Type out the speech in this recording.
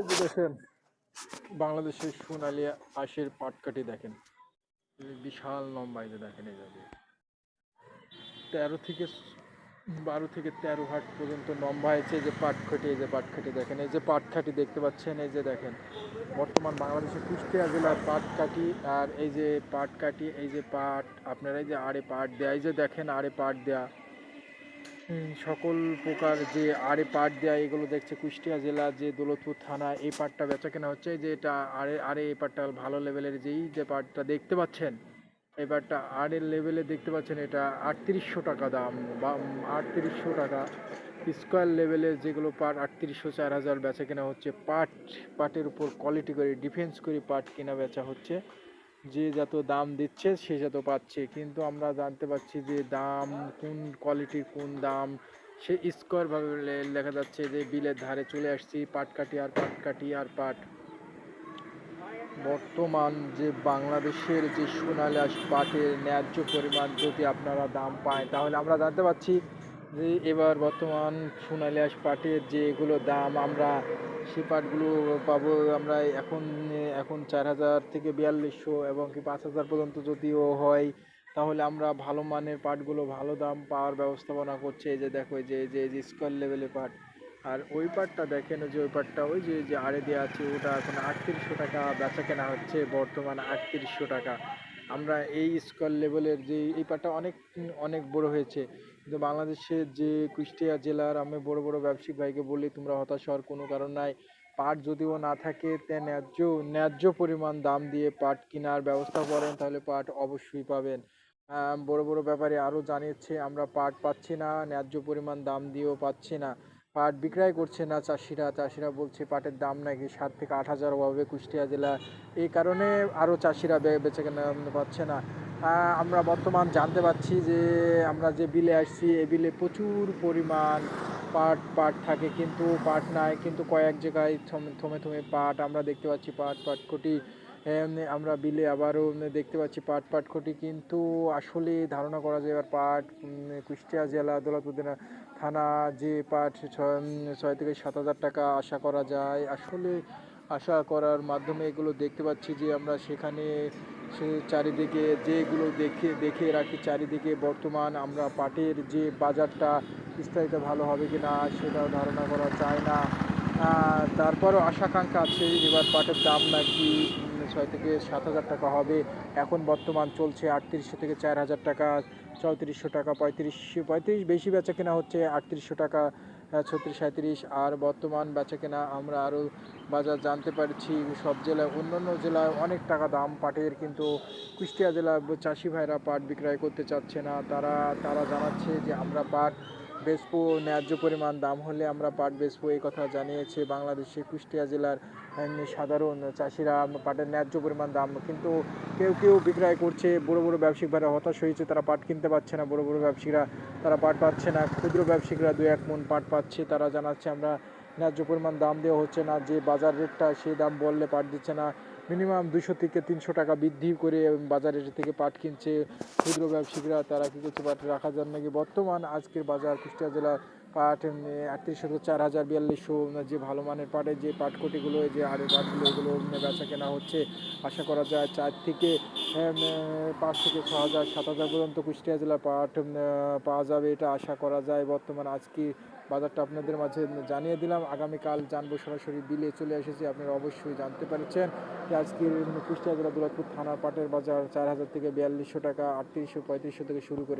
এই যে দেখেন, বাংলাদেশের সোনালী আশের পাটকাঠি দেখেন। বিশাল লম্বা দেখেন এই তেরো থেকে বারো থেকে তেরো হাট পর্যন্ত লম্বা হয়েছে যে পাটখাটি এই যে পাটখাটি দেখেন। এই যে পাটখাটি দেখতে পাচ্ছেন, এই যে দেখেন। বর্তমান বাংলাদেশের কুষ্টিয়া জেলার পাটকাঠি আর এই যে পাটকাঠি, এই যে পাট, আপনারা এই যে আড়ে পাট দেয়া, এই যে দেখেন আড়ে পাট দেয়া। সকল প্রকার যে আড়ে পাট দেয়া, এগুলো দেখছে কুষ্টিয়া জেলা, যে দৌলতপুর থানা, এই পাটটা বেচা কেনা হচ্ছে, যে এটা আড়ে আড়ে এই পাটটা ভালো লেভেলের যেই যে পাটটা দেখতে পাচ্ছেন, এই পাটটা আড়ের লেভেলে দেখতে পাচ্ছেন, এটা আটত্রিশশো টাকা দাম, বা আটত্রিশশো টাকা স্কোয়ার লেভেলের যেগুলো পাট, আটত্রিশশো চার হাজার বেচা কেনা হচ্ছে, পাট, পাটের উপর কোয়ালিটি করে ডিফেন্স করে পাট কেনা বেচা হচ্ছে। যে যত দাম দিচ্ছে সে যত পাচ্ছে। কিন্তু আমরা জানতে পারছি যে দাম, কোন কোয়ালিটির কোন দাম, সে স্কোয়ারভাবে লেখা যাচ্ছে যে বিলের ধারে চলে আসছি, পাট কাটি আর পাট কাটি আর পাট। বর্তমান যে বাংলাদেশের যে সোনালাস পাটের ন্যায্য পরিমাণ যদি আপনারা দাম পায়, তাহলে আমরা জানতে পারছি যে এবার বর্তমান সোনালিয়াস পাটের যেগুলো দাম, আমরা সেই পাটগুলো পাবো আমরা এখন এখন চার হাজার থেকে বিয়াল্লিশশো এবং কি পাঁচ হাজার পর্যন্ত যদিও হয়, তাহলে আমরা ভালো মানের পাটগুলো ভালো দাম পাওয়ার ব্যবস্থাপনা করছে। এই যে দেখো যে যে যে স্কোয়ার লেভেলের পাট। আর ওই পাটটা দেখেন যে, ওই পাটটা ওই যে যে আড়ে দেওয়া আছে, ওটা এখন আটত্রিশশো টাকা বেচা কেনা হচ্ছে, বর্তমানে আটত্রিশশো টাকা। আমরা এই স্কোয়ার লেভেলের যে, এই পাটটা অনেক অনেক বড় হয়েছে। কিন্তু বাংলাদেশের যে কুষ্টিয়া জেলার আমি বড় বড় ব্যবসায়িক ভাইকে বলি, তোমরা হতাশ হওয়ার কোনো কারণ নাই। পাট যদিও না থাকে, তে ন্যায্য ন্যায্য পরিমাণ দাম দিয়ে পাট কেনার ব্যবস্থা করেন, তাহলে পাট অবশ্যই পাবেন। বড় বড় ব্যাপারে আরও জানিয়েছে, আমরা পাট পাচ্ছি না, ন্যায্য পরিমাণ দাম দিয়েও পাচ্ছি না। পাট বিক্রয় করছে না চাষিরা চাষিরা বলছে পাটের দাম নাকি সাত থেকে আট হাজার হবে কুষ্টিয়া জেলা। এই কারণে আরও চাষিরা বেচে কেনা পাচ্ছে না। আমরা বর্তমান জানতে পারছি যে আমরা যে বিলে আসছি এই বিলে প্রচুর পরিমাণ পাট পাট থাকে কিন্তু পাট নাই কিন্তু কয়েক জায়গায় থমে থমে পাট আমরা দেখতে পাচ্ছি পাট এম, আমরা বিলে আবারও দেখতে পাচ্ছি পাট পাট পাটকটি কিন্তু আসলে ধারণা করা যায় এবার পাট কুষ্টিয়া জেলা দৌলতপুর থানা যে পাট ছয় থেকে সাত হাজার টাকা আশা করা যায়। আসলে আশা করার মাধ্যমে এগুলো দেখতে পাচ্ছি যে আমরা সেখানে সে চারিদিকে যেগুলো দেখে দেখে রাখি, চারিদিকে বর্তমান আমরা পাটের যে বাজারটা বিস্তারিত ভালো হবে কি না সেটাও ধারণা করা যায় না। তারপরও আশাকাঙ্ক্ষা আছে, এবার পাটের দাম নাকি ছয় থেকে সাত হাজার টাকা হবে। এখন বর্তমান চলছে আটত্রিশশো থেকে চার হাজার টাকা, চৌত্রিশশো টাকা, পঁয়ত্রিশশো, পঁয়ত্রিশ বেশি বেচা কেনা হচ্ছে আটত্রিশশো টাকা ছত্রিশ সাঁত্রিশ আর বর্তমান বেচে কেনা আমরা আরও বাজার জানতে পারছি, সব জেলায়, অন্যান্য জেলায় অনেক টাকা দাম পাটের, কিন্তু কুষ্টিয়া জেলার চাষি ভাইরা পাট বিক্রয় করতে চাচ্ছে না। তারা তারা জানাচ্ছে যে আমরা পাট বেচবো ন্যায্য পরিমাণ দাম হলে আমরা পাট বেচবো এই কথা জানিয়েছে বাংলাদেশের কুষ্টিয়া জেলার সাধারণ চাষিরা পাটের ন্যায্য পরিমাণ দাম। কিন্তু কেউ কেউ বিক্রয় করছে, বড় বড় ব্যবসায়িক ভাইরা হতাশ হয়েছে, তারা পাট কিনতে পারছে না। বড় বড় ব্যবসায়ীরা, তারা পাট পাচ্ছে না। ক্ষুদ্র ব্যবসায়িকরা দু এক মন পাট পাচ্ছে, তারা জানাচ্ছে আমরা ন্যায্য পরিমাণ দাম দেওয়া হচ্ছে না, যে বাজার রেটটা সেই দাম বললে পাট দিচ্ছে না। মিনিমাম দুশো থেকে তিনশো টাকা বৃদ্ধি করে বাজারের থেকে পাট কিনছে ক্ষুদ্র ব্যবসায়ীরা, তারা কী করছে পাট রাখার জন্য নাকি? বর্তমান আজকের বাজার কুষ্টিয়া জেলার পাট আটত্রিশশো চার হাজার বিয়াল্লিশশো যে ভালো মানের পাটের যে পাটকটিগুলো যে আড়ে পাটগুলো, এগুলো বেচা কেনা হচ্ছে। আশা করা যায় চার থেকে পাঁচ থেকে ছ হাজার, সাত হাজার পর্যন্ত কুষ্টিয়া জেলার পাট পাওয়া যাবে এটা আশা করা যায়। বর্তমান আজকে বাজারটা আপনাদের মাঝে জানিয়ে দিলাম। আগামীকাল জানব সরাসরি বিলে চলে এসেছি, আপনারা অবশ্যই জানতে পারছেন যে আজকের কুষ্টিয়া জেলা দুলাতপুর থানার পাটের বাজার চার হাজার থেকে বিয়াল্লিশশো টাকা, আটত্রিশশো, পঁয়ত্রিশশো থেকে শুরু করে